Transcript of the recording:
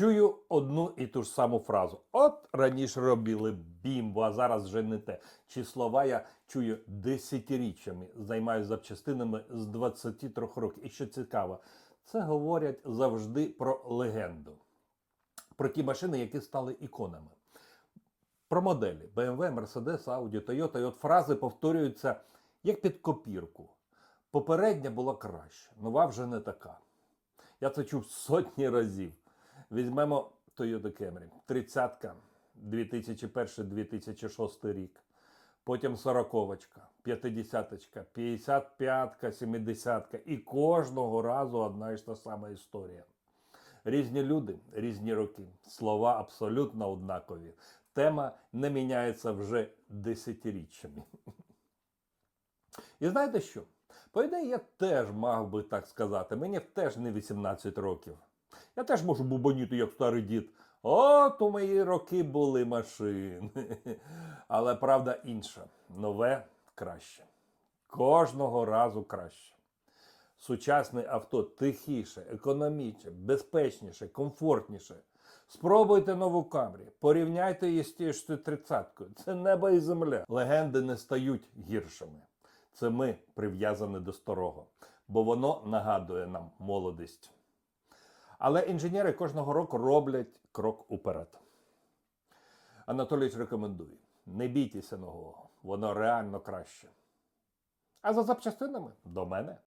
Чую одну і ту ж саму фразу. От раніше робили бімбу, а зараз вже не те. Чи слова я чую десятиріччями, займаюся запчастинами з 23 років. І що цікаво, це говорять завжди про легенду, про ті машини, які стали іконами. Про моделі BMW, Mercedes, Audi, Toyota. І от фрази повторюються як під копірку. Попередня була краща, нова вже не така. Я це чув сотні разів. Візьмемо Toyota Camry. 30-ка, 2001-2006 рік. Потім 40-ка, 50-ка, 55-ка, 70-ка. І кожного разу одна і ж та сама історія. Різні люди, різні роки. Слова абсолютно однакові. Тема не міняється вже десятиріччями. І знаєте що? По ідеї, я теж мав би так сказати. Мені теж не 18 років. Я теж можу бубоніти, як старий дід. От у мої роки були машини. Але правда інша. Нове краще. Кожного разу краще. Сучасне авто тихіше, економічніше, безпечніше, комфортніше. Спробуйте нову Камрі, порівняйте її з тією ж 30-кою. Це небо і земля. Легенди не стають гіршими. Це ми прив'язані до старого, бо воно нагадує нам молодість. Але інженери кожного року роблять крок уперед. Анатолійович рекомендує: не бійтеся нового, воно реально краще. А за запчастинами до мене.